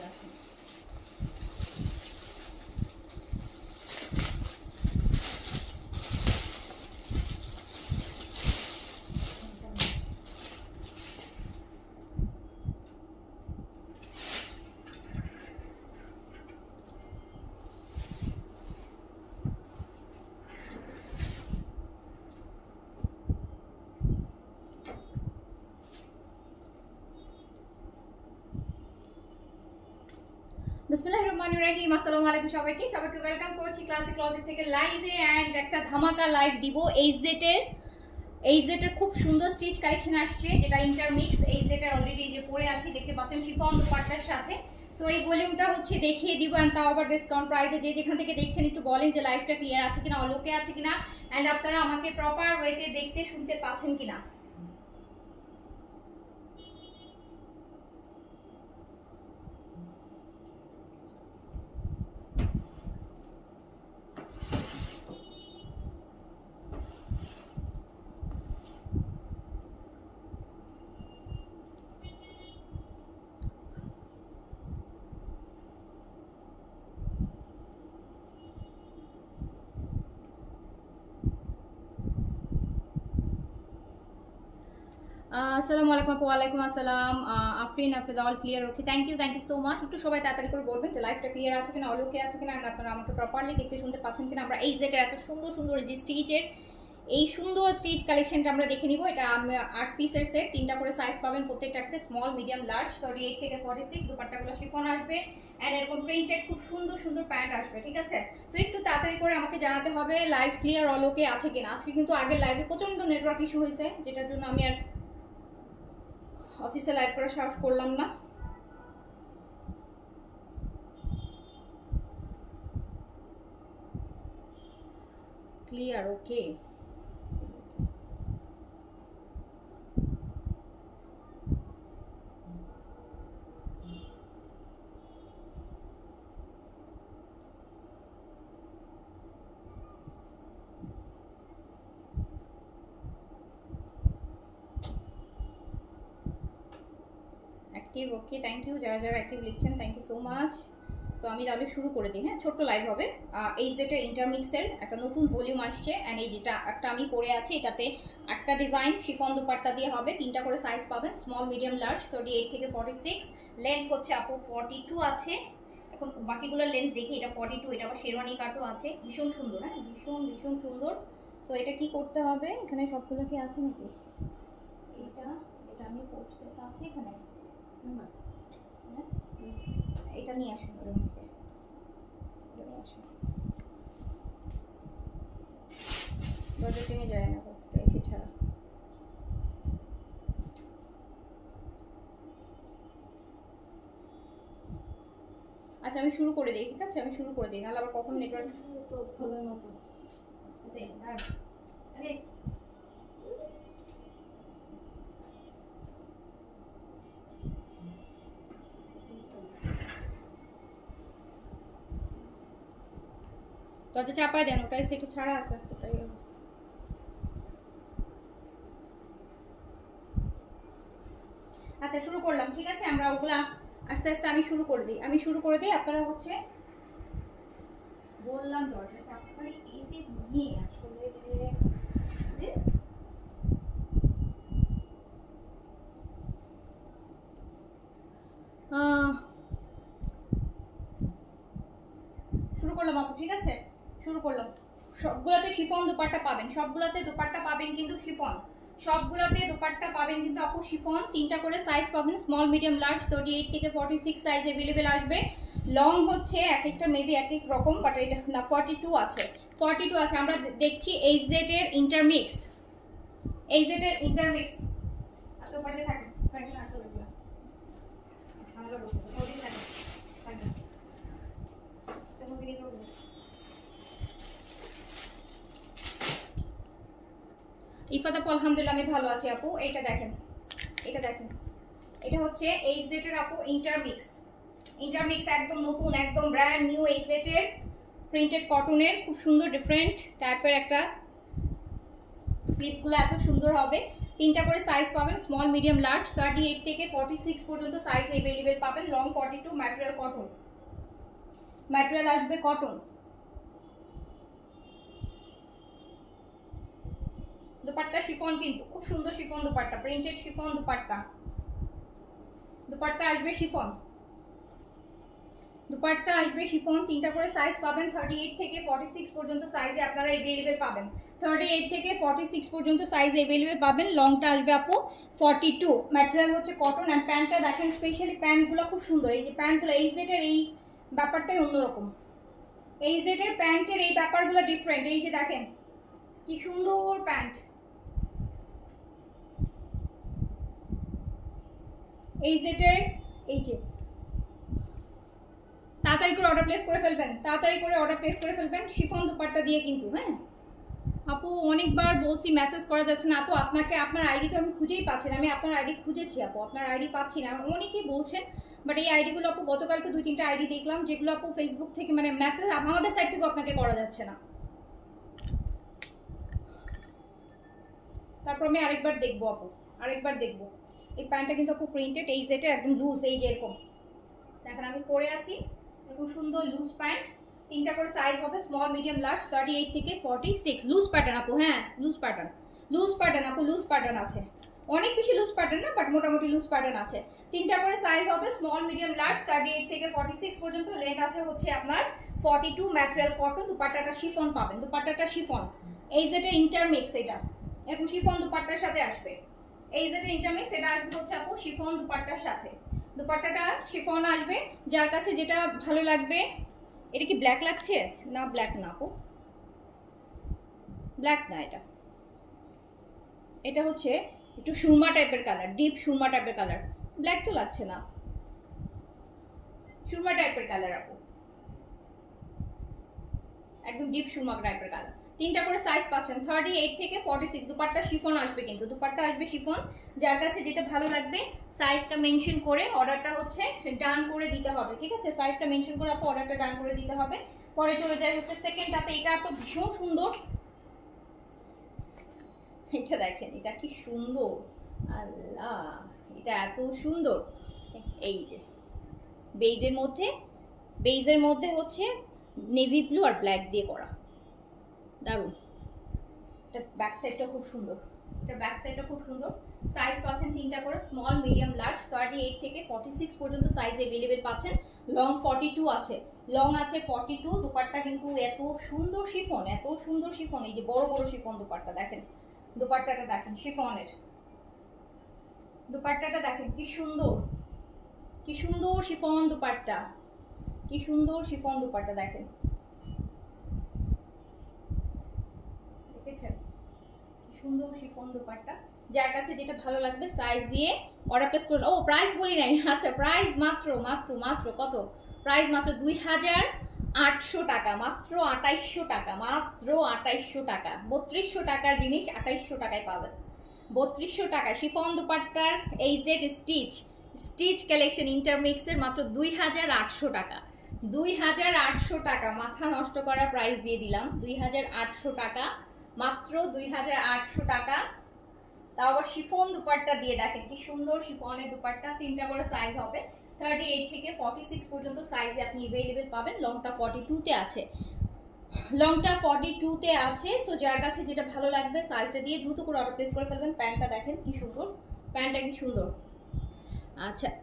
রাখেন রহমানির রহিম, আসসালামু আলাইকুম সবাইকে। সবাইকে ওয়েলকাম করছি ক্লাসিক ক্লজেট থেকে লাইভে অ্যান্ড একটা ধামাকা লাইভ দিব। এইচজেড এর খুব সুন্দর স্টিচ কালেকশন আসছে, যেটা ইন্টারমিক্স এইচজেড এর অলরেডি যে পরে আছি, দেখতে পাচ্ছেন শিফন দুপাট্টার সাথে। সো এই ভলিউমটা হচ্ছে দেখিয়ে দিব অ্যান্ড তাও আবার ডিসকাউন্ট প্রাইসে যে যেখান থেকে দেখছেন, একটু বলেন যে লাইভটা ক্লিয়ার আছে কিনা অলোকে আছে কিনা অ্যান্ড আপনারা আমাকে প্রপার ওয়েতে দেখতে, শুনতে পাচ্ছেন কিনা। আসসালামু আলাইকুম আপু ওয়ালাইকুম আসসালাম Afrin Afrid all clear okay thank you thank you so much একটু সবাই তাড়াতাড়ি করে বলবেন যে লাইফটা ক্লিয়ার আছে কিনা অলোকে আছে কিনা আপনারা আমাকে প্রপারলি দেখতে শুনতে পাচ্ছেন কিনা। আমরা এই জেটের এত সুন্দর সুন্দর যে স্টিচের এই সুন্দর স্টিচ কালেকশনটা আমরা দেখে নিব। এটা আট পিসের সেট তিনটা করে সাইজ পাবেন প্রত্যেকটাতে small medium large thirty eight থেকে ফর্টি সিক্স দুপাট্টাগুলো শিফন আসবে অ্যান্ড এরকম প্রিন্টেড খুব সুন্দর সুন্দর প্যান্ট আসবে, ঠিক আছে? সো একটু তাড়াতাড়ি করে আমাকে জানাতে হবে লাইভ ক্লিয়ার অলোকে আছে কিনা? আজকে কিন্তু আগের লাইভে প্রচণ্ড নেটওয়ার্ক ইস্যু হয়েছে, যেটার জন্য আমি আর অফিসে লাইভ করার সাহস করলাম না। Clear okay active okay thank you যারা যারা অ্যাক্টিভ লিখছেন thank you so much so আমি তাহলে শুরু করে দিই হ্যাঁ? ছোট্ট লাইভ হবে। এই যেটা ইন্টারমিক্সের একটা নতুন ভলিউম আসছে অ্যান্ড এই যেটা একটা আমি পরে আছি, এটাতে একটা ডিজাইন শিফন দুপাট্টা দিয়ে হবে, তিনটা করে সাইজ পাবেন small medium large thirty eight থেকে ফর্টি সিক্স লেন্থ হচ্ছে আপু ফর্টি টু আছে। এখন বাকিগুলোর লেন্থ দেখি, এটা ফর্টি টু এটা আবার শেরওয়ানি কাটও আছে। ভীষণ সুন্দর হ্যাঁ? ভীষণ ভীষণ সুন্দর। সো এটা কি করতে হবে? এখানে সবগুলো কি আছে নাকি? এটা এটা আমি পড়ছি এটা আছে এখানে? এটা নিয়ে আসুন থেকে। এটা নিয়ে আসুন। দরজা টেনে যায় না এসি ছাড়া। আচ্ছা আমি শুরু করে দিই ঠিক আছে? আমি শুরু করে দিই নাহলে আবার কখন নেটওয়ার্ক আরে দরজা চাপায় দেন, ওটাই সেটা ছাড়া আছে। আচ্ছা শুরু করলাম, ঠিক আছে? আমরা ওগুলা আস্তে আস্তে আমি শুরু করে দিই। আমি শুরু করে দিই, আপনারা হচ্ছে বললাম দরজা চাপাই এতে নিয়ে আসলে শুরু করলাম আপু, ঠিক আছে? শুরু করলাম। সবগুলোতে শিফন দুপাট্টা পাবেন। সবগুলোতে দুপাট্টা পাবেন কিন্তু শিফন। সবগুলোতে দুপাট্টা পাবেন কিন্তু আপু শিফন। তিনটা করে সাইজ পাবেন। Small medium large thirty eight থেকে ফর্টি সিক্স সাইজ অ্যাভেলেবেল আসবে। লং হচ্ছে এক একটা মেবি এক এক রকম বাট এটা না ফর্টি টু আছে। ফর্টি টু আছে। আমরা দেখছি এইচ জেড এর ইন্টারমিক্স এইচ জেড এর ইন্টারমিক্স থাকেন থাকেন আসলে এগুলো। ঝামেলা করছে, ওদিকে থাকেন, থাকেন। তেমন দিকে চলবে। ইফাত আপু, আলহামদুলিল্লাহ, আমি ভালো আছি আপু। এইটা দেখেন। এটা দেখেন। এটা হচ্ছে এইচ এর আপু ইন্টারমিক্স ইন্টারমিক্স একদম নতুন, একদম ব্র্যান্ড নিউ এইচ এর প্রিন্টেড কটনের খুব সুন্দর ডিফারেন্ট টাইপের একটা স্লিপসগুলো এত সুন্দর হবে। তিনটা করে সাইজ পাবেন small medium large thirty eight থেকে ফর্টি সিক্স পর্যন্ত সাইজ অ্যাভেলেবেল পাবেন long forty two material cotton material আসবে কটন দুপাট্টা শিফন কিন্তু, খুব সুন্দর chiffon dupatta printed chiffon dupatta. Dupatta আসবে শিফন। দুপাট্টা আসবে শিফন, তিনটা করে সাইজ পাবেন থার্টি এইট থেকে ফর্টি সিক্স পর্যন্ত সাইজে আপনারা অ্যাভেলেবেল পাবেন। থার্টি এইট থেকে ফর্টি সিক্স পর্যন্ত সাইজ অ্যাভেলেবেল পাবেন লংটা আসবে আপু ফর্টি টু ম্যাটেরিয়াল হচ্ছে কটন অ্যান্ড প্যান্টটা দেখেন স্পেশালি প্যান্টগুলো খুব সুন্দর। এই যে প্যান্টগুলো এই সেটের এই ব্যাপারটাই অন্যরকম। এই সেটের প্যান্টের এই ব্যাপারগুলো ডিফারেন্ট এই যে দেখেন, কি সুন্দর প্যান্ট এই সেটের এই যে তাড়াতাড়ি করে অর্ডার প্লেস করে ফেলবেন, তাড়াতাড়ি করে অর্ডার প্লেস করে ফেলবেন শিফন দুপাট্টা দিয়ে কিন্তু হ্যাঁ? আপু, অনেকবার বলছি মেসেজ করা যাচ্ছে না, আপু, আপনাকে, আপনার আইডি তো আমি খুঁজেই পাচ্ছি না, আমি আপনার আইডি খুঁজেছি, আপু, আপনার আইডি পাচ্ছি না। অনেকেই বলছেন বাট এই আইডিগুলো আপু, গতকালকে দুই, তিনটা আইডি দেখলাম, যেগুলো আপু ফেসবুক থেকে মানে মেসেজ আমাদের সাইড থেকে আপনাকে করা যাচ্ছে না। তারপর আমি আরেকবার দেখব, আপু, আরেকবার দেখব। এই প্যান্টটা কিন্তু আপু প্রিন্টেড, এই যেটা একদম লুজ এই যে এরকম। দেখেন, আমি পরে আছি। এরকম সুন্দর লুজ প্যান্ট। তিনটা করে সাইজ হবে small medium large thirty eight থেকে ফর্টি সিক্স লুজ প্যাটার্ন আপু হ্যাঁ লুজ প্যাটার্ন লুজ প্যাটার্ন আপু লুজ প্যাটার্ন আছে। অনেক বেশি লুজ প্যাটার্ন না বাট মোটামুটি লুজ প্যাটার্ন আছে। তিনটা করে সাইজ হবে small medium large thirty eight থেকে ফর্টি সিক্স পর্যন্ত। লেন্থ আছে হচ্ছে আপনার ফর্টি টু ম্যাটেরিয়াল কটন দুপাট্টাটা শিফন পাবেন, দুপাট্টাটা শিফন এই যেটা ইন্টারমিক্স এটা। এরকম শিফন দুপাট্টার সাথে আসবে। এই যেটা ইন্টারমিক্স এটা আসবে হচ্ছে আপু শিফন দুপাট্টার সাথে। দুপাট্টাটা শিফন আসবে, যার কাছে যেটা ভালো লাগবে, এটা কি ব্ল্যাক লাগছে? না ব্ল্যাক না আপু। ব্ল্যাক না এটা। এটা হচ্ছে একটু সুরমা টাইপের কালার ডিপ সুরমা টাইপের কালার ব্ল্যাক তো লাগছে না। সুরমা টাইপের কালার আপু। একদম ডিপ সুরমা টাইপের কালার তিনটা করে সাইজ পাচ্ছেন। থার্টি এইট থেকে ফর্টি সিক্স দুপাট্টা শিফন আসবে কিন্তু। দুপাট্টা আসবে শিফন। যার কাছে যেটা ভালো লাগবে সাইজটা মেনশন করে অর্ডারটা হচ্ছে ডান করে দিতে হবে। ঠিক আছে? সাইজটা মেনশন করে আপু অর্ডারটা ডান করে দিতে হবে। পরে চলে যায় হচ্ছে সেকেন্ডটাতে এটা তো ভীষণ সুন্দর। এটা দেখেন, এটা কি সুন্দর। আল্লাহ, এটা এত সুন্দর। এই যে বেইজের মধ্যে বেইজের মধ্যে হচ্ছে নেভি ব্লু আর ব্ল্যাক দিয়ে করা। দারুণ। এটা ব্যাক সাইডটা খুব সুন্দর। এটা ব্যাক সাইডটা খুব সুন্দর। সাইজ পাচ্ছেন তিনটা করে small medium large thirty eight থেকে ফর্টি সিক্স পর্যন্ত সাইজ অ্যাভেলেবেল পাচ্ছেন। লং ফর্টি টু আছে। লং আছে ফর্টি টু দুপাট্টা কিন্তু এত সুন্দর শিফন এত সুন্দর শিফন এই যে বড় বড় শিফন দুপাট্টা, দেখেন। দুপাট্টাটা দেখেন শিফনের দুপাট্টাটা দেখেন, কি সুন্দর। কি সুন্দর শিফন দুপাট্টা। কি সুন্দর শিফন দুপাট্টা, দেখেন। দেখেছেন সুন্দর শিফন দুপাট্টা। যার কাছে যেটা ভালো লাগবে সাইজ দিয়ে অর্ডার প্লেস করল ও প্রাইস বলি নাই। আচ্ছা প্রাইস মাত্র মাত্র মাত্র, কত? প্রাইস মাত্র দুই হাজার আটশো টাকা, মাত্র আটাইশশো টাকা, মাত্র আটাইশশো টাকা। বত্রিশশো টাকার জিনিস আটাইশশো টাকায় পাবেন। বত্রিশশো টাকা। শিফন দুপাট্টার এই জেড স্টিচ স্টিচ কালেকশন ইন্টারমিক্সের মাত্র দুই হাজার আটশো টাকা। দুই হাজার আটশো টাকা মাথা নষ্ট করা প্রাইস দিয়ে দিলাম। দুই হাজার আটশো টাকা মাত্র দুই হাজার আটশো টাকা। তাও আবার শিফন দুপাট্টা দিয়ে দেখেন, কি সুন্দর শিফনের দুপাট্টা। তিনটা করে সাইজ হবে। থার্টি এইট থেকে ফর্টি সিক্স পর্যন্ত সাইজে আপনি অ্যাভেলেবেল পাবেন। লংটা ফর্টি টুতে আছে। লংটা ফর্টি টুতে আছে। সো যার কাছে যেটা ভালো লাগবে সাইজটা দিয়ে দ্রুত করে অর্ডার প্লেস করে ফেলবেন। প্যান্টটা দেখেন কি সুন্দর। প্যান্টটা কি সুন্দর। আচ্ছা।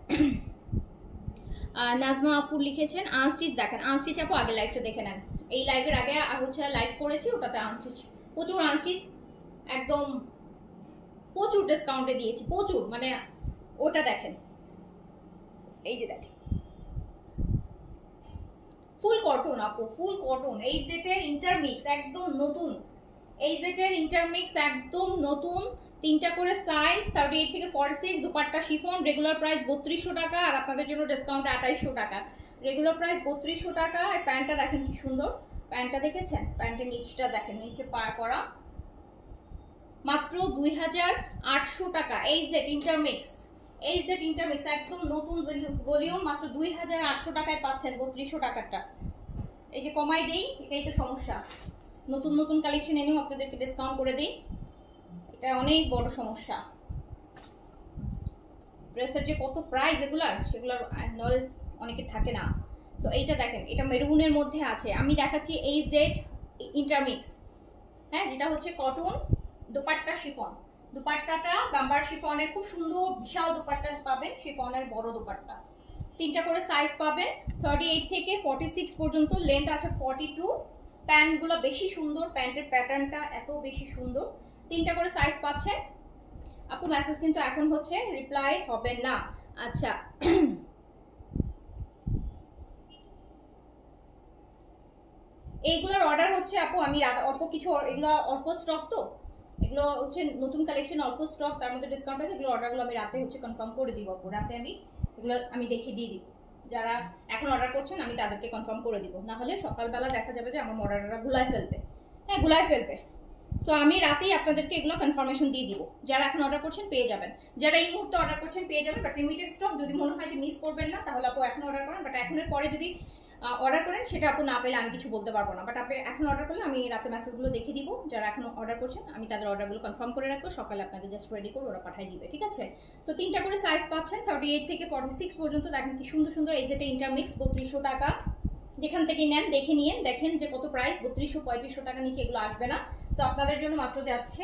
নাজমা আপুর লিখেছেন, আনস্টিচ দেখেন। আনস্টিচ আপু আগে লাইভটা দেখে নেন। এই লাইভের আগে হচ্ছে লাইভ করেছি, ওটাতে আনস্টিচ প্রচুর আনস্টিচ, একদম প্রচুর ডিসকাউন্টে দিয়েছি, প্রচুর মানে ওটা দেখেন। এই যে দেখেন। ফুল কটন আপু ফুল কটন এই সেটের ইন্টারমিক্স একদম নতুন। এই সেটের ইন্টারমিক্স একদম নতুন, তিনটা করে সাইজ থার্টি এইট থেকে forty six dupatta chiffon regular price বত্রিশশো টাকা, আর আপনাদের জন্য ডিসকাউন্ট আঠাইশশো টাকা। রেগুলার প্রাইস বত্রিশশো টাকা, আর প্যান্টটা দেখেন কি সুন্দর। প্যান্টটা দেখেছেন? প্যান্টের নিচটা দেখেন, নিচে পার করা। মাত্র দুই হাজার আটশো টাকা, এই জেড ইন্টারমিক্স। এই জেড ইন্টারমিক্স, একদম নতুন ভলিউম, মাত্র দুই হাজার আটশো টাকায় পাচ্ছেন বত্রিশশো টাকারটা। এই যে কমাই দেই, এটাই তো সমস্যা। নতুন নতুন কালেকশন এনেও আপনাদেরকে ডিসকাউন্ট করে দিই। এটা অনেক বড় সমস্যা। ড্রেসের যে কত প্রাইস এগুলার, সেগুলোর নলেজ অনেকের থাকে না। তো এইটা দেখেন, এটা মেরুনের মধ্যে আছে। আমি দেখাচ্ছি এই জেড ইন্টারমিক্স হ্যাঁ যেটা হচ্ছে কটন দোপাট্টা শিফন। দোপাট্টাটা বাম্বার শিফনের খুব সুন্দর বিশাল দোপাট্টা পাবেন, শিফনের বড় দোপাট্টা। তিনটা করে সাইজ পাবেন থার্টি এইট থেকে ফর্টি সিক্স পর্যন্ত লেন্থ আছে ফর্টি টু প্যান্টগুলো বেশি সুন্দর, প্যান্টের প্যাটার্নটা এত বেশি সুন্দর। তিনটা করে সাইজ পাচ্ছেন। আপু মেসেজ কিন্তু এখন হচ্ছে রিপ্লাই হবে না। আচ্ছা এইগুলোর অর্ডার হচ্ছে আপু, আমি অল্প কিছু, এগুলো অল্প স্টক তো? এগুলো হচ্ছে নতুন কালেকশন অল্প স্টক তার মধ্যে ডিসকাউন্ট আছে, এগুলো অর্ডারগুলো আমি রাতে হচ্ছে কনফার্ম করে দিব আপু। রাতে আমি এগুলো আমি দেখে দিয়ে দিব। যারা এখন অর্ডার করছেন, আমি তাদেরকে কনফার্ম করে দিব। না হলে সকালবেলা দেখা যাবে যে আমার অর্ডাররা গুলায় ফেলবে। হ্যাঁ গুলায় ফেলবে। সো আমি রাতেই আপনাদেরকে এগুলো কনফার্মেশন দিয়ে দিব। যারা এখন অর্ডার করছেন, পেয়ে যাবেন। যারা এই মুহূর্তে অর্ডার করছেন, পেয়ে যাবেন বাট লিমিটেড স্টক যদি মনে হয় যে মিস করবেন না, তাহলে আপু এখন অর্ডার করেন বাট এখনের পরে যদি অর্ডার করেন, সেটা আপু না পেলে আমি কিছু বলতে পারব না। বাট আপনি এখন অর্ডার করলে আমি রাতে মেসেজগুলো দেখে দিব। যারা এখন অর্ডার করছেন, আমি তাদের অর্ডারগুলো কনফার্ম করে রাখব। সকালে আপনাদের জাস্ট রেডি করে ওরা পাঠিয়ে দিবে, ঠিক আছে? সো তিনটা করে সাইজ পাচ্ছেন থার্টি এইট থেকে ফর্টি সিক্স পর্যন্ত। দেখেন কি সুন্দর সুন্দর এই যেটা ইন্টারমিক্স বত্রিশশো টাকা। যেখান থেকে নেন, দেখে নিয়ে দেখেন যে কত প্রাইস বত্রিশশো, পঁয়ত্রিশশো টাকা নিচে এগুলো আসবে না। সো আপনাদের জন্য মাত্র যাচ্ছে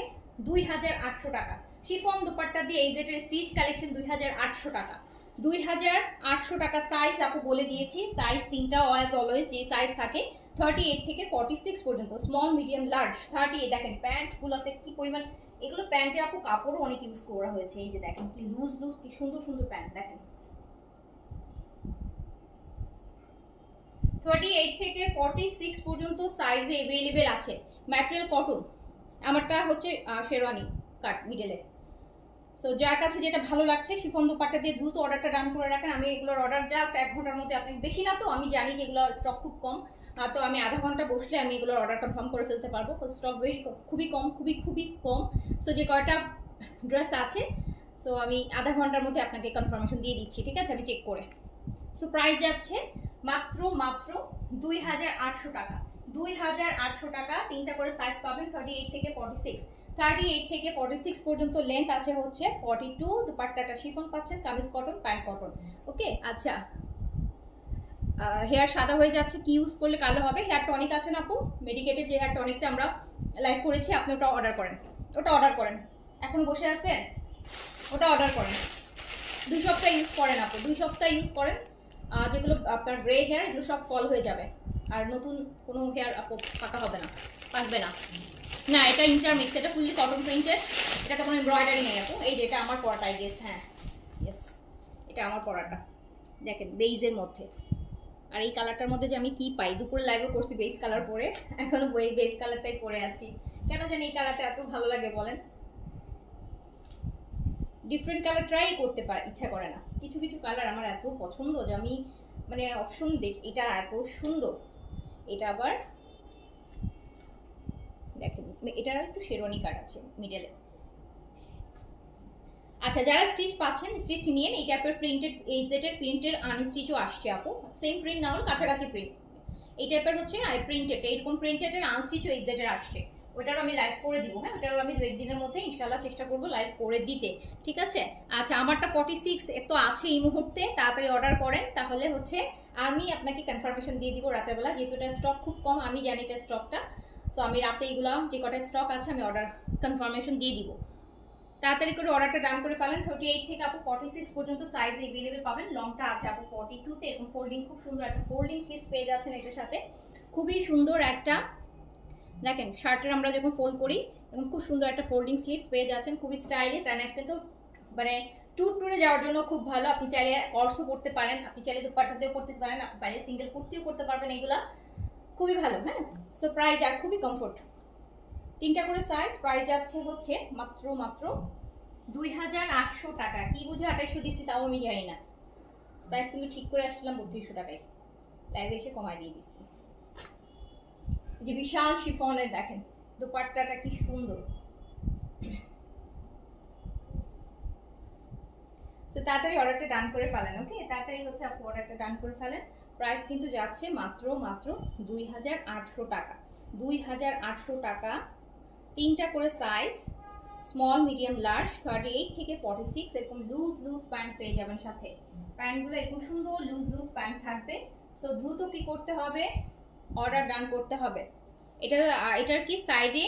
দুই হাজার আটশো টাকা। শিফন দুপাট্টা দিয়ে এই যেটা স্টিচ কালেকশন দুই হাজার আটশো টাকা। দুই হাজার আটশো টাকা সাইজ আপু বলে দিয়েছি। সাইজ তিনটা অ্যাজ অলওয়েজ যে সাইজ থাকে থার্টি এইট থেকে ফর্টি সিক্স পর্যন্ত small medium large thirty eight দেখেন প্যান্টগুলোতে কি পরিমাণ এগুলো প্যান্টে আপু কাপড়ও অনেক ইউজ করা হয়েছে। এই যে দেখেন, কি লুজ লুজ কি সুন্দর সুন্দর প্যান্ট দেখেন। থার্টি এইট থেকে ফর্টি সিক্স পর্যন্ত সাইজে অ্যাভেলেবেল আছে। ম্যাটেরিয়াল কটন আমারটা হচ্ছে শেরওয়ানি কাট মিডেলে তো যার কাছে যেটা ভালো লাগছে, শিফন দোপাট্টা দিয়ে দ্রুত অর্ডারটা ডান করে রাখেন। আমি এগুলোর অর্ডার জাস্ট এক ঘণ্টার মধ্যে আপনি বেশি না তো, আমি জানি যে এগুলোর স্টক খুব কম। তো আমি আধা ঘণ্টা বসলে আমি এগুলোর অর্ডার কনফার্ম করে ফেলতে পারব। স্টক ভেরি খুবই কম, খুবই খুবই কম। তো যে কয়টা ড্রেস আছে সো আমি আধা ঘণ্টার মধ্যে আপনাকে কনফার্মেশন দিয়ে দিচ্ছি, ঠিক আছে? আমি চেক করে। সো প্রাইস যাচ্ছে মাত্র মাত্র দুই হাজার আটশো টাকা। দুই হাজার আটশো টাকা, তিনটা করে সাইজ পাবেন থার্টি এইট থেকে ফর্টি সিক্স থার্টি এইট থেকে ফর্টি সিক্স পর্যন্ত লেন্থ আছে হচ্ছে ফর্টি টু দুপাট্টাটা শিফন পাচ্ছেন, kameez cotton pant cotton okay আচ্ছা হেয়ার সাদা হয়ে যাচ্ছে, কি ইউজ করলে কালো হবে? হেয়ার টনিক আছে না আপু? মেডিকেটেড যে হেয়ার টনিকটা আমরা লাইভ করেছি, আপনি ওটা অর্ডার করেন। ওটা অর্ডার করেন। এখন বসে আছেন? ওটা অর্ডার করেন। দুই সপ্তাহ ইউজ করেন আপু, দুই সপ্তাহ ইউজ করেন। যেগুলো আপনার গ্রে হেয়ার এগুলো সব ফল হয়ে যাবে। আর নতুন কোনো হেয়ার আপু পাকা হবে না পাকবে না। না, এটা ইন্টারমিক্স এটা ফুললি কটন প্রিন্টেড এটাতে কোনো এমব্রয়ডারি নেই আপু এই যে এটা আমার পরাটা আই গেস হ্যাঁ। ইয়েস এটা আমার পরাটা। দেখেন বেইজের মধ্যে। আর এই কালারটার মধ্যে যে আমি কি পাই? দুপুরে লাইভে করছি বেস কালার পরে। এখনও বই বেস কালারটাই পরে আছি। কেন জানি এই কালারটা এত ভালো লাগে বলেন? ডিফারেন্ট কালার ট্রাই করতে পার, ইচ্ছা করে না। কিছু কিছু কালার আমার এত পছন্দ যে আমি মানে অপশন দেখ, এটা এত সুন্দর। এটা আবার দেখেন এটার একটু শেরওয়ানি কাট আছে মিডলে আচ্ছা যারা স্টিচ পাচ্ছেন স্টিচ নিয়ে এই টাইপের প্রিন্টেড এই সেটের প্রিন্টের আনস্টিচও আসছে আপু। সেম প্রিন্ট না হলে কাছাকাছি প্রিন্ট এই টাইপের হচ্ছে প্রিন্টেড এইরকম প্রিন্টেডের আনস্টিচও এই সেটের আসছে। ওটারও আমি লাইভ করে দিব হ্যাঁ? ওটারও আমি দু একদিনের মধ্যে ইনশাল্লাহ চেষ্টা করব লাইভ করে দিতে। ঠিক আছে? আচ্ছা আমারটা ফর্টি সিক্স তো আছে এই মুহূর্তে, তাড়াতাড়ি অর্ডার করেন। তাহলে হচ্ছে, আমি আপনাকে কনফার্মেশন দিয়ে দিব রাতের বেলা, যেহেতু এটা স্টক খুব কম, আমি জানি এটা স্টকটা সো আমি রাতে এইগুলো যে কটা স্টক আছে আমি অর্ডার কনফার্মেশন দিয়ে দিব। তাড়াতাড়ি করে অর্ডারটা ডান করে ফেলেন। থার্টি এইট থেকে আপু ফর্টি সিক্স পর্যন্ত সাইজ এভেলেবেল পাবেন। লংটা আছে আপু ফর্টি টুতে এরকম ফোল্ডিং খুব সুন্দর একটা ফোল্ডিং স্লিপস পেয়ে যাচ্ছেন এটার সাথে। খুবই সুন্দর একটা, দেখেন, শার্টের আমরা যখন ফোল্ড করি তখন খুব সুন্দর একটা ফোল্ডিং স্লিভস পেয়ে যাচ্ছেন। খুবই স্টাইলিশ অ্যান্ড কিন্তু মানে ট্যুর ট্যুরে যাওয়ার জন্য খুব ভালো। আপনি চাইলে কর্সও করতে পারেন। আপনি চাইলে দুপাট্টাতেও করতে পারেন। আপনি চাইলে সিঙ্গেল কুর্তিও করতে পারবেন এগুলা। খুবই ভালো হ্যাঁ? সো প্রাইস আর খুবই কমফোর্ট তিনটা করে সাইজ প্রাইস যাচ্ছে হচ্ছে মাত্র মাত্র দুই হাজার আটশো টাকা। কি বুঝে আঠাইশশো দিচ্ছি তাও আমি জানি না। প্রাইস কিন্তু ঠিক করে আসছিলাম বত্রিশশো টাকায়। লাইভে এসে কমায় দিয়ে দিচ্ছি। যে বিশাল শিফনের দেখেন, দোপাট্টাটা কি সুন্দর। তো তাড়াতাড়ি অর্ডারটা ডান করে ফেলেন ওকে তাড়াতাড়ি হচ্ছে আপনি অর্ডারটা ডান করে ফেলেন। প্রাইস কিন্তু যাচ্ছে মাত্র মাত্র দুই হাজার আটশো টাকা। দুই হাজার আটশো টাকা, তিনটা করে size small medium large thirty eight থেকে ফর্টি সিক্স এরকম লুজ লুজ প্যান্ট পেয়ে যাবেন সাথে। প্যান্টগুলো এরকম সুন্দর লুজ লুজ প্যান্ট থাকবে। সো দ্রুত কি করতে হবে? অর্ডার ডান করতে হবে। এটা, এটার কি সাইডে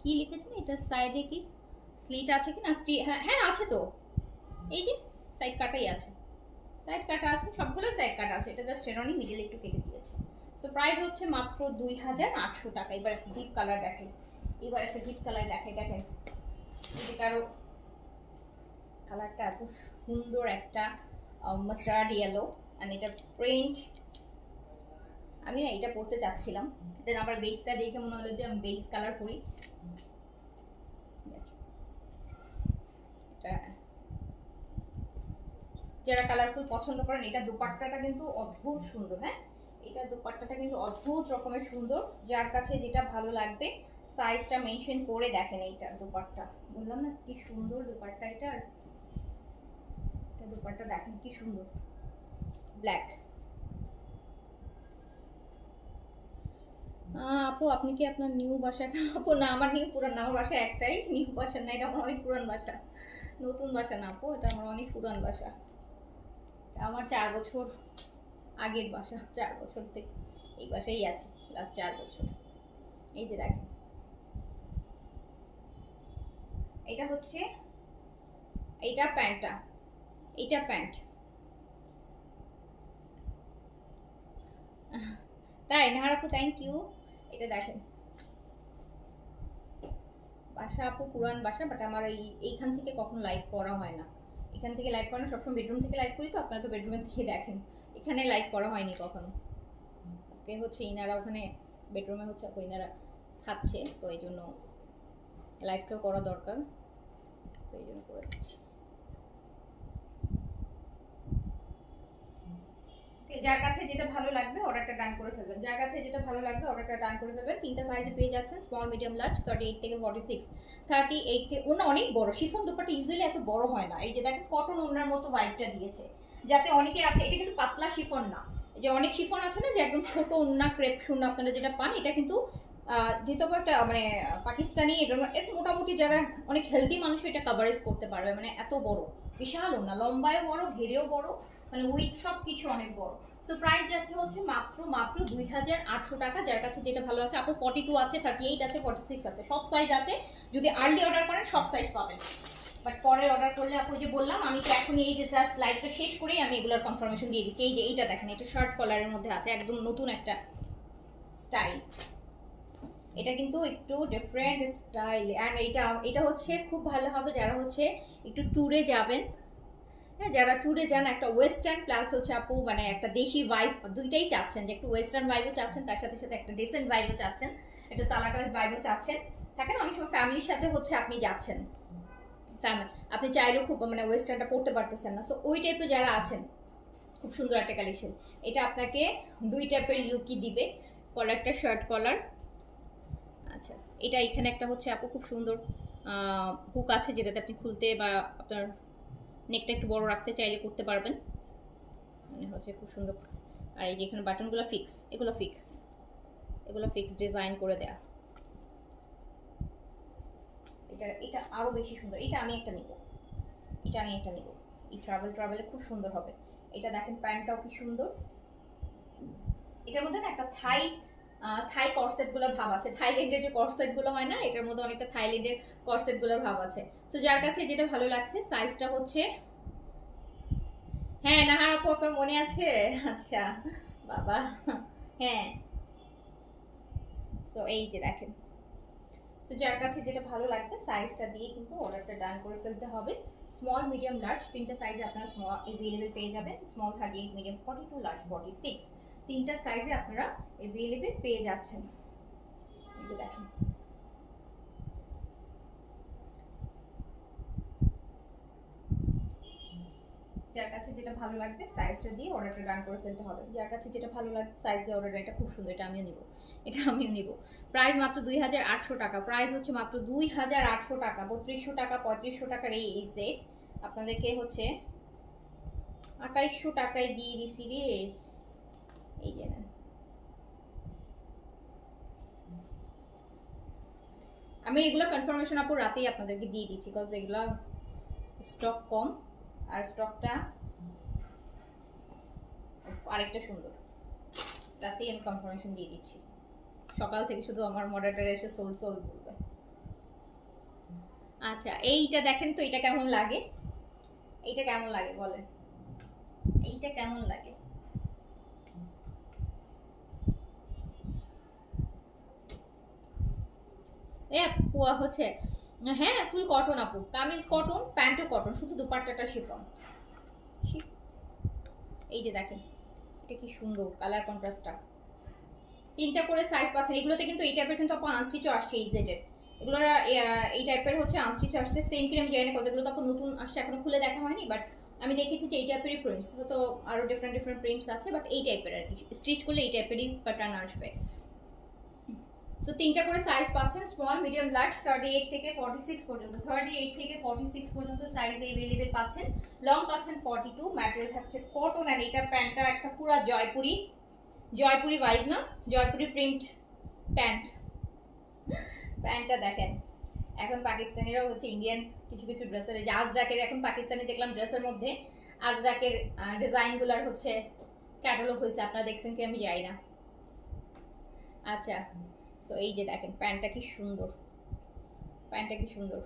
কি লিখেছেন? এটার সাইডে কি স্লিট আছে কি না হ্যাঁ হ্যাঁ আছে তো। এই যে সাইড কাটাই আছে। সাইড কাটা আছে, সবগুলো সাইড কাটা আছে। এটা জাস্ট এরনি মিডিল একটু কেটে দিয়েছে। সো প্রাইস হচ্ছে মাত্র দুই হাজার আটশো টাকা। এবার একটা ডিপ কালার দেখেন। এবার একটা ডিপ কালার দেখে দেখেন। যদি কারও কালারটা এত সুন্দর একটা মাস্টার্ড ইয়েলো অ্যান্ড এটা প্রিন্ট আমি না এটা পড়তে চাচ্ছিলাম। দেন আবার বেসটা দেখে মনে হলো যে আমি বেস কালার করি এটা যারা কালারফুল পছন্দ করেন, এটা দুপাট্টাটা কিন্তু অদ্ভুত সুন্দর হ্যাঁ? এটা দুপাট্টাটা কিন্তু অদ্ভুত রকমের সুন্দর, যার কাছে যেটা ভালো লাগবে সাইজটা মেনশন করে দেখেন এইটা দুপাট্টা। বললাম না, কি সুন্দর দুপাট্টা এটা। এটা দুপাট্টা দেখেন কি সুন্দর। ব্ল্যাক আপু, আপনি কি আপনার নিউ বাসাটা আপু, না, আমার নিউ পুরান আমার বাসা একটাই। নিউ বাসা না, এটা আমার অনেক পুরান বাসা। নতুন বাসা না, আপু, এটা আমার অনেক পুরান বাসা। আমার চার বছর আগের বাসা, চার বছর থেকে এই বাসাই আছে লাস্ট চার বছর। এই যে দেখেন। এটা হচ্ছে, এইটা প্যান্টটা, এইটা প্যান্ট। তাই নাহার আপু থ্যাংক ইউ এটা দেখেন। বাসা আপু, পুরান বাসা বাট আমার এই, এইখান থেকে কখনো লাইভ করা হয় না। এখান থেকে লাইভ করানো, সবসময় বেডরুম থেকে লাইভ করি তো, আপনারা তো বেডরুমের থেকে দেখেন। এখানে লাইভ করা হয়নি কখনো। আজকে হচ্ছে ইনারা ওখানে বেডরুমে হচ্ছে ইনারা খাচ্ছে, তো এই জন্য লাইভটাও করা দরকার। তো এই জন্য করে দিচ্ছি। যার কাছে যেটা ভালো লাগবে অর্ডারটা ডান করে ফেলবেন। যার কাছে যেটা ভালো লাগবে অর্ডারটা ডান করে ফেলবেন। তিনটা সাইজে পেয়ে যাচ্ছেন small medium large thirty eight থেকে ফর্টি সিক্স থার্টি এইট থেকে, ওনা অনেক বড় শিফন দুপাটা ইউজুয়ালি এত বড় হয় না। এই যে দেখেন কটন ওনার মতো ভাইবটা দিয়েছে। যাতে অনেকের আছে, এটা কিন্তু পাতলা শিফন না। যে অনেক শিফন আছে না, যে একদম ছোট ওন্না ক্রেপ শুন আপনারা যেটা পান, এটা কিন্তু যেহেতু একটা মানে পাকিস্তানি, এটা মোটামুটি যারা অনেক হেলদি মানুষ এটা কাভারেজ করতে পারবে। মানে এত বড়, বিশাল ওনা, লম্বায়ও বড়, ঘেরেও বড়। মানে উইথ সব কিছু অনেক বড়। সো প্রাইস যাচ্ছে হচ্ছে মাত্র মাত্র দুই হাজার আটশো টাকা, যার কাছে যেটা ভালো আছে। আপু ফর্টি টু আছে থার্টি এইট আছে ফর্টি সিক্স আছে। সব সাইজ আছে। যদি আর্লি অর্ডার করেন, সব সাইজ পাবেন। বাট পরে অর্ডার করলে আপু যে বললাম, আমি তো এখন এই যে জাস্ট লাইভটা শেষ করেই আমি এগুলোর কনফার্মেশন দিয়ে দিচ্ছি। এই যে এইটা দেখেন, এটা শার্ট কলারের মধ্যে আছে, একদম নতুন একটা স্টাইল এটা কিন্তু একটু ডিফারেন্ট স্টাইল অ্যান্ড এটা এটা হচ্ছে, খুব ভালো হবে যারা হচ্ছে একটু ট্যুরে যাবেন। হ্যাঁ যারা ট্যুরে যান, একটা ওয়েস্টার্ন প্লাস হচ্ছে আপু মানে একটা দেশি ভাইব দুইটাই চাচ্ছেন। যে একটু ওয়েস্টার্ন ভাইবও চাচ্ছেন, তার সাথে সাথে একটা ডিসেন্ট ভাইবও চাচ্ছেন, একটু সালাটাইজ ভাইবও চাচ্ছেন। থাকে না, অনেক সময় ফ্যামিলির সাথে হচ্ছে আপনি যাচ্ছেন। ফ্যামিলি আপনি চাইলেও খুব মানে ওয়েস্টার্নটা পড়তে পারতেছেন না। সো ওই টাইপের যারা আছেন, খুব সুন্দর একটা কালেকশন এটা আপনাকে দুই টাইপের লুকই দিবে। কলারটা শার্ট কলার আচ্ছা এটা এখানে একটা হচ্ছে আপু, খুব সুন্দর হুক আছে যেটাতে আপনি খুলতে বা আপনার নেকটা একটু বড় রাখতে চাইলে করতে পারবেন। মানে হচ্ছে খুব সুন্দর। আর এই যে এখানে বাটনগুলো ফিক্স এগুলো ফিক্স এগুলো ফিক্স ডিজাইন করে দেয়া। এটা এটা আরও বেশি সুন্দর। এটা আমি একটা নিব। এটা আমি একটা নিব। এই ট্রাভেল ট্রাভেলে খুব সুন্দর হবে। এটা দেখেন প্যান্টটাও কি সুন্দর। এটার মধ্যে না একটা থাই থাই করসেটগুলোর ভাব আছে। থাইল্যান্ডের যে করসেটগুলো হয় না, এটার মধ্যে অনেকটা থাইল্যান্ডের করসেটগুলোর ভাব আছে। তো যার কাছে যেটা ভালো লাগছে সাইজটা হচ্ছে হ্যাঁ নাহার আপু, আপনার মনে আছে? আচ্ছা বাবা। হ্যাঁ। তো এই যে দেখেন। তো যার কাছে যেটা ভালো লাগবে সাইজটা দিয়ে কিন্তু অর্ডারটা ডান করে ফেলতে হবে। স্মল মিডিয়াম লার্জ তিনটা সাইজে আপনারা স্মল এভেলেবেল পেয়ে যাবেন। Small thirty eight medium forty two large forty six তিনটা সাইজে আপনারা এভেলেবেল পেয়ে যাচ্ছেন। দেখেন। যার কাছে যেটা ভালো লাগবে সাইজটা দিয়ে অর্ডারটা ডান করে ফেলতে হবে। যার কাছে যেটা ভালো লাগবে সাইজ দিয়ে অর্ডার এটা খুব সুন্দর, এটা আমিও নিব। এটা আমিও নিব। প্রাইস মাত্র দুই হাজার আটশো টাকা। প্রাইস হচ্ছে মাত্র দুই হাজার আটশো টাকা। বত্রিশশো টাকা, পঁয়ত্রিশশো টাকার এই এই সেট আপনাদেরকে হচ্ছে আঠাইশশো টাকায় দিয়ে দিছি রে। এই যে আমি এগুলো কনফার্মেশন আপু রাতেই আপনাদেরকে দিয়ে দিচ্ছি বিকজ এগুলো স্টক কম, আর স্টকটা আরেকটা সুন্দর। রাতেই আমি কনফার্মেশন দিয়ে দিচ্ছি। সকাল থেকে শুধু আমার মডারেটার এসে সোল সোল বলবে। আচ্ছা এইটা দেখেন তো এটা কেমন লাগে? এইটা কেমন লাগে বলেন? এইটা কেমন লাগে এ আপু হচ্ছে হ্যাঁ ফুল কটন আপু। কামিজ কটন প্যান্টও কটন শুধু দুপাট্টাটা শিফন এই যে দেখেন, এটা কি সুন্দর কালার কন্ট্রাস্টটা তিনটা করে সাইজ পাচ্ছেন। এগুলোতে কিন্তু এই টাইপের কিন্তু আপু আনস্টিচও আসছে এই জেডের এগুলোর এই টাইপের হচ্ছে আনস্টিচ আসছে। সেম কিনে আমি জানি কতগুলো তো আপু নতুন আসছে, এখনও খুলে দেখা হয়নি বাট আমি দেখেছি যে এই টাইপেরই প্রিন্টস হয়তো আরও ডিফারেন্ট ডিফারেন্ট প্রিন্টস আছে বাট এই টাইপের আর কি। স্টিচ করলে এই টাইপেরই প্যাটার্ন আসবে। সো তিনটা করে সাইজ পাচ্ছেন small medium large thirty eight থেকে ফর্টি সিক্স পর্যন্ত। থার্টি এইট থেকে ফর্টি সিক্স পর্যন্ত সাইজ এভেলেবেল পাচ্ছেন। লং পাচ্ছেন ফর্টি টু ম্যাটেরিয়াল থাকছে কটন অ্যান্ড এটা প্যান্টটা একটা পুরা জয়পুরি জয়পুরি ভাইব না? জয়পুরি প্রিন্ট প্যান্ট প্যান্টটা দেখেন, এখন পাকিস্তানিরাও হচ্ছে ইন্ডিয়ান কিছু কিছু ড্রেসের যে আজরাকের, এখন পাকিস্তানি দেখলাম ড্রেসের মধ্যে আজরাকের ডিজাইনগুলোর হচ্ছে ক্যাটালগ হয়েছে। আপনারা দেখছেন কি আমি যাই না। আচ্ছা তো এই যে দেখেন, প্যান্টটা কি সুন্দর। প্যান্টটা কি সুন্দর।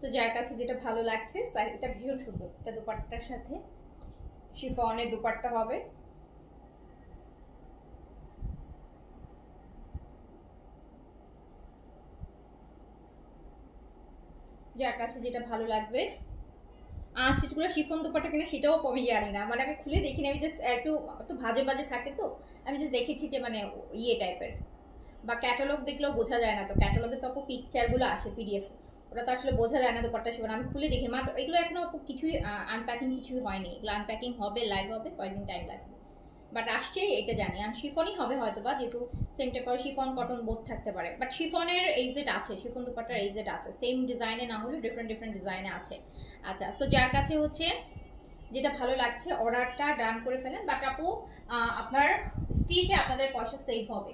তো যার কাছে যেটা ভালো লাগছে এটা ভীষণ সুন্দর। এটা দুপাট্টার সাথে শিফনের দুপাট্টা হবে। যার কাছে যেটা ভালো লাগবে আঁচটিচগুলো শিফন দুপাটা কিনা সেটাও আমি জানি না। মানে আমি খুলে দেখিনি, আমি জাস্ট একটু একটু ভাজে ভাজে থাকে তো, আমি জাস্ট দেখেছি যে মানে ইয়ে টাইপের। বা ক্যাটালগ দেখলেও বোঝা যায় না তো ক্যাটালগে তো পিকচারগুলো আসে পিডিএফ ওটা তো আসলে বোঝা যায় না দোপাট্টা শিফন। আমি খুলে দেখি, মাত্র এগুলো এখনও কিছুই আনপ্যাকিং কিছুই হয়নি। এগুলো আনপ্যাকিং হবে লাইভ হবে, কয়েকদিন টাইম লাগবে। বাট আসছে, এটা জানি। আর শিফনই হবে হয়তো বা যেহেতু সেম টাইপের শিফন কটন বোধ থাকতে পারে। বাট শিফনের এইজেড আছে, শিফন দুপাট্টার এইজেড আছে। সেম ডিজাইনে না হলে ডিফারেন্ট ডিফারেন্ট ডিজাইনে আছে। আচ্ছা সো যার কাছে হচ্ছে যেটা ভালো লাগছে অর্ডারটা ডান করে ফেলেন। বাট আপু আপনার স্টিচে আপনাদের পয়সা সেভ হবে।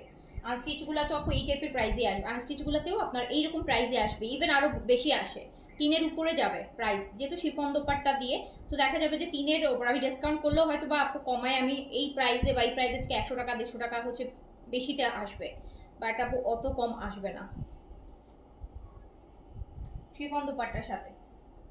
আনস্টিচগুলো তো আপু এই টাইপের প্রাইজে আসবে। আনস্টিচগুলোতেও আপনার এইরকম প্রাইজে আসবে। ইভেন আরও বেশি আসে। তিনের উপরে যাবে প্রাইস যেহেতু শিফন দোপাট্টা দিয়ে, তো দেখা যাবে যে তিনের ওপর আমি ডিসকাউন্ট করলেও হয়তো বা আপু কমায় আমি এই প্রাইসে বা এই প্রাইসে থেকে একশো টাকা, দেড়শো টাকা হচ্ছে বেশিতে আসবে। বাট আপু, অত কম আসবে না। শিফন দোপাট্টার সাথে।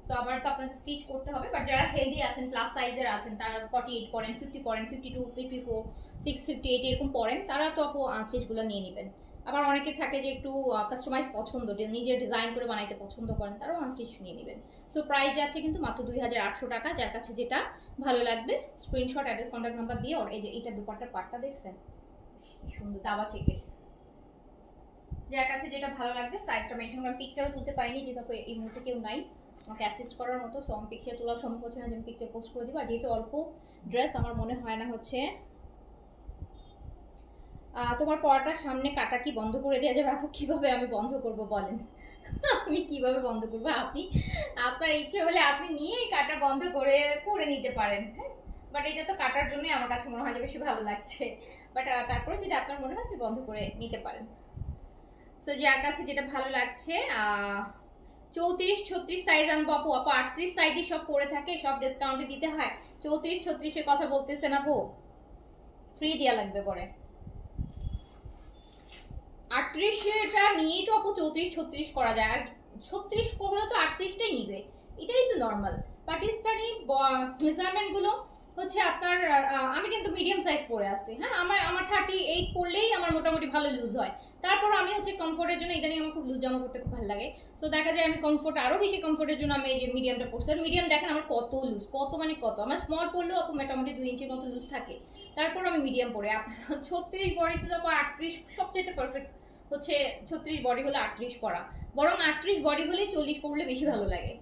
সো আবার তো আপনাদের স্টিচ করতে হবে বাট যারা হেলদি আছেন প্লাস সাইজের আছেন, তারা ফর্টি এইট পরেন ফিফটি পরেন fifty two fifty four six fifty eight এরকম পরেন, তারা তো আপু আনস্টিচগুলো নিয়ে নেবেন। আবার অনেকে থাকে যে একটু কাস্টমাইজ পছন্দ, যে নিজের ডিজাইন করে বানাইতে পছন্দ করেন, তারাও আনস্টিচ নিয়ে নেবেন। সো প্রাইস যাচ্ছে কিন্তু মাত্র দুই হাজার আটশো টাকা, যার কাছে যেটা ভালো লাগবে স্ক্রিনশট অ্যাড্রেস কন্ট্যাক্ট নাম্বার দিয়ে, ওর এই যে এটা দুপাট্টার পাটটা দেখছেন? সুন্দর, দাবা চেকের যার কাছে যেটা ভালো লাগবে সাইজটা মেনশন করার পিকচারও তুলতে পারিনি, যেহেতু এই মুহূর্তে কেউ নাই, আমাকে অ্যাসিস্ট করার মতো সো আমি পিকচার তোলা সম্ভব হচ্ছে না, যে আমি পিকচার পোস্ট করে দিব, আর যেহেতু অল্প ড্রেস আমার মনে হয় না হচ্ছে তোমার পড়াটা সামনে কাটা কি বন্ধ করে দেওয়া যাবে? আপু, কীভাবে আমি বন্ধ করব বলেন? আমি কীভাবে বন্ধ করব? আপনি, আপনার ইচ্ছে হলে আপনি নিয়ে কাটা বন্ধ করে করে নিতে পারেন হ্যাঁ? বাট এটা তো কাটার জন্যই আমার কাছে মনে হয় যে বেশি ভালো লাগছে। বাট তারপরে যদি আপনার মনে হয় আপনি বন্ধ করে নিতে পারেন। সো যার কাছে যেটা ভালো লাগছে চৌত্রিশ, ছত্রিশ সাইজ আনব আপু। আপু, আটত্রিশ সাইজই সব পরে থাকে, সব ডিসকাউন্টে দিতে হয়। চৌত্রিশ, ছত্রিশের কথা বলতেছেন আপু। ফ্রি দেওয়া লাগবে পরে। আটত্রিশটা নিয়েই তো আপু চৌত্রিশ, ছত্রিশ করা যায়। আর ছত্রিশ করলে তো আটত্রিশটাই নিবে। এটাই তো নর্মাল পাকিস্তানি মেজারমেন্টগুলো হচ্ছে আপনার আমি কিন্তু মিডিয়াম সাইজ পরে আছি। হ্যাঁ আমার আমার থার্টি এইট পরলেই আমার মোটামুটি ভালো লুজ হয়। তারপর আমি হচ্ছে কমফোর্টের জন্য ইদানিং আমার খুব লুজ জামা পরতে খুব ভালো লাগে। সো দেখা যায় আমি কমফোর্ট আরও বেশি কমফোর্টের জন্য আমি এই যে মিডিয়ামটা পরছি। মিডিয়াম দেখেন আমার কত লুজ কত মানে কত। আমার স্মল পরলেও আপু মোটামুটি দুই ইঞ্চির মতো লুজ থাকে। তারপর আমি মিডিয়াম পরে। ছত্রিশ বডিতে তো আটত্রিশ সবচেয়ে পারফেক্ট হচ্ছে ছত্রিশ বডি হলে আটত্রিশ পড়া। বরং আটত্রিশ বডি হলেই চল্লিশ পরলে বেশি ভালো লাগে।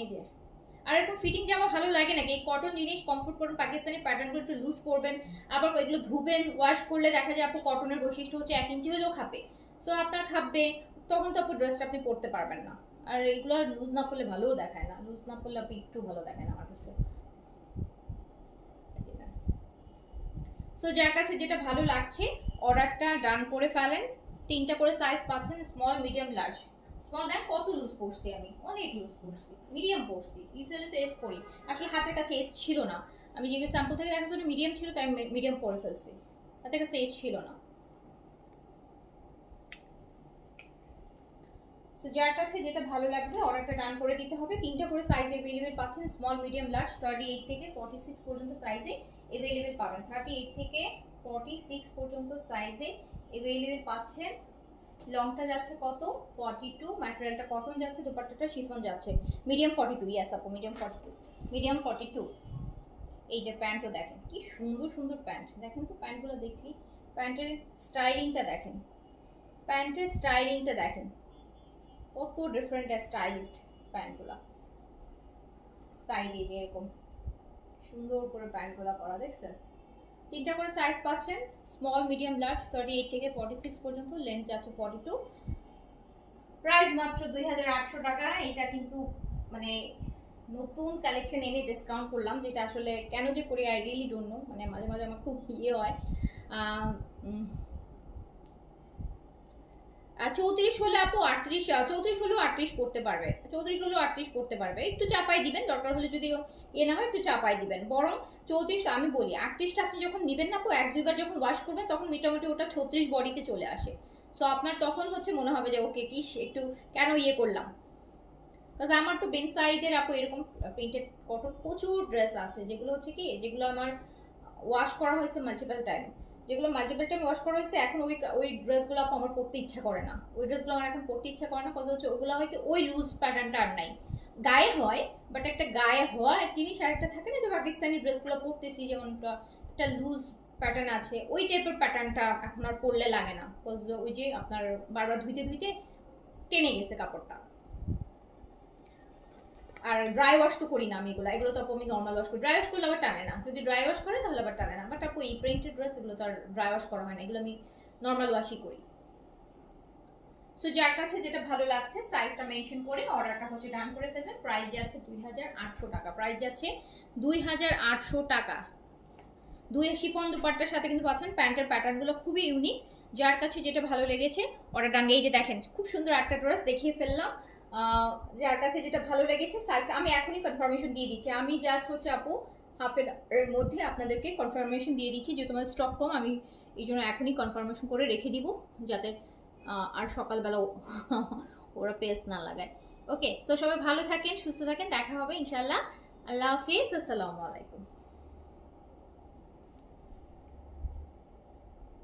এই যে। আর এরকম ফিটিং জামা ভালো লাগে নাকি? এই কটন জিনিস কমফোর্ট করুন পাকিস্তানি প্যাটার্নগুলো একটু লুজ করবেন, আবার এগুলো ধুবেন ওয়াশ করলে দেখা যায় আপু কটনের বৈশিষ্ট্য হচ্ছে এক ইঞ্চি হলেও খাবে। সো আপনার খাবে, তখন তো আপু ড্রেসটা আপনি পরতে পারবেন না। আর এগুলো লুজ না করলে ভালোও দেখায় না। লুজ না করলে আপনি একটু ভালো দেখায় না আমার কাছে। সো যার কাছে যেটা ভালো লাগছে অর্ডারটা ডান করে ফেলেন। তিনটা করে সাইজ পাচ্ছেন small medium large small then কত লুজ পড়ছি আমি? অনেক লুজ পড়ছি মিডিয়াম পড়ছি ইউজুয়ালি তো এস পড়ি আসলে হাতের কাছে এস ছিল না। আমি যেগুলো স্যাম্পল থেকে দেখার জন্য মিডিয়াম ছিল, তাই মিডিয়াম পরে ফেলছি। হাতের কাছে এস ছিল না। তো যার কাছে যেটা ভালো লাগবে অর্ডারটা ডান করে দিতে হবে। তিনটা করে সাইজ অ্যাভেলেবেল পাচ্ছেন small medium large thirty eight থেকে ফর্টি সিক্স পর্যন্ত সাইজে অ্যাভেলেবেল পাবেন। থার্টি এইট থেকে ফর্টি সিক্স পর্যন্ত সাইজে অ্যাভেলেবেল পাচ্ছেন। লংটা যাচ্ছে কত? ফর্টি টু ম্যাটেরিয়ালটা কটন যাচ্ছে, দুপাট্টাটা শিফন যাচ্ছে। মিডিয়াম ফর্টি টু ইয়াস আপু medium forty two medium forty two এই যে প্যান্টও দেখেন, কি সুন্দর সুন্দর প্যান্ট দেখেন তো প্যান্টগুলো দেখি প্যান্টের স্টাইলিংটা দেখেন। প্যান্টের স্টাইলিংটা দেখেন। কত ডিফারেন্ট স্টাইলিস্ট প্যান্টগুলো সাইডে এরকম। সুন্দর করে প্যান্টগুলো করা, দেখছেন? তিনটা করে সাইজ পাচ্ছেন small medium large thirty eight থেকে ফর্টি সিক্স পর্যন্ত লেন্থ আছে ফর্টি টু প্রাইস মাত্র দুই হাজার আটশো টাকা, এটা কিন্তু মানে নতুন কালেকশন এনে ডিসকাউন্ট করলাম, যেটা আসলে কেন যে করি আই রিয়েলি ডোন্ট নো মানে মাঝে মাঝে আমার খুব ইয়ে হয়। চৌত্রিশ হলে আপু আটত্রিশ চৌত্রিশ হলেও আটত্রিশ পড়তে পারবে। চৌত্রিশ হলেও আটত্রিশ পড়তে পারবে। একটু চাপাই দিবেন, দরকার হলে যদি এ না হয় একটু চাপাই দিবেন। বরং চৌত্রিশ, আমি বলি, আটত্রিশটা আপনি যখন নেবেন না আপু, এক দুইবার যখন ওয়াশ করবেন, তখন মোটামুটি ওটা ছত্রিশ বডিতে চলে আসে। সো আপনার তখন হচ্ছে মনে হবে যে, ওকে, কি একটু কেন ইয়ে করলাম? কারণ আমার তো বেন সাইডের আপু এরকম প্রিন্টেড কটন প্রচুর ড্রেস আছে, যেগুলো হচ্ছে কি, যেগুলো আমার ওয়াশ করা হয়েছে মাল্টিপল টাইম যেগুলো মাল্টিপল টাইম ওয়াশ করা হয়েছে, এখন ওই ওই ড্রেসগুলো আমার পরতে ইচ্ছা করে না। ওই ড্রেসগুলো আমার এখন পরতে ইচ্ছা করে না। কথা হচ্ছে ওগুলো হয় কি, ওই লুজ প্যাটার্নটা আর নাই। গায়ে হয় বাট একটা গায়ে হওয়া জিনিস আর একটা থাকে না যে পাকিস্তানি ড্রেসগুলো পরতেছি, যেমন একটা লুজ প্যাটার্ন আছে, ওই টাইপের প্যাটার্নটা এখন আর পরলে লাগে না। ওই যে আপনার বারবার ধুইতে ধুইতে টেনে গেছে কাপড়টা। আর ড্রাই ওয়াশ তো করি না আমি এগুলো। এগুলো তো আমি নর্মাল ওয়াশ করি। ড্রাই ওয়াশ করলে আবার টানে না। যদি ড্রাই ওয়াশ করে তাহলে আবার টানে না। বাট এই প্রিন্টেড ড্রেস এগুলো তো আর ড্রাই ওয়াশ করা হয় না, এগুলো আমি নর্মাল ওয়াশই করি। সো যার কাছে যেটা ভালো লাগছে সাইজটা মেনশন করে অর্ডারটা হচ্ছে ডান করে ফেলবেন প্রাইস যাচ্ছে দুই হাজার আটশো টাকা। প্রাইস যাচ্ছে দুই হাজার আটশো টাকা। দুই শিফন দুপাট্টার সাথে কিন্তু পাচ্ছেন প্যান্টের প্যাটার্নগুলো খুবই ইউনিক যার কাছে যেটা ভালো লেগেছে অর্ডার ডান এই যে দেখেন, খুব সুন্দর একটা ড্রেস দেখিয়ে ফেললাম। যার কাছে যেটা ভালো লেগেছে সাইজটা আমি এখনই কনফার্মেশন দিয়ে দিচ্ছি। আমি জাস্ট হচ্ছে আপু হাফের এর মধ্যে আপনাদেরকে কনফার্মেশন দিয়ে দিচ্ছি যে তোমার স্টক কম, আমি এই জন্য এখনই কনফার্মেশন করে রেখে দিব যাতে আর সকালবেলা ওরা পেস্ট না লাগায়। ওকে তো সবাই ভালো থাকেন, সুস্থ থাকেন, দেখা হবে ইনশাল্লাহ আল্লাহ হাফিজ, আসসালামু আলাইকুম।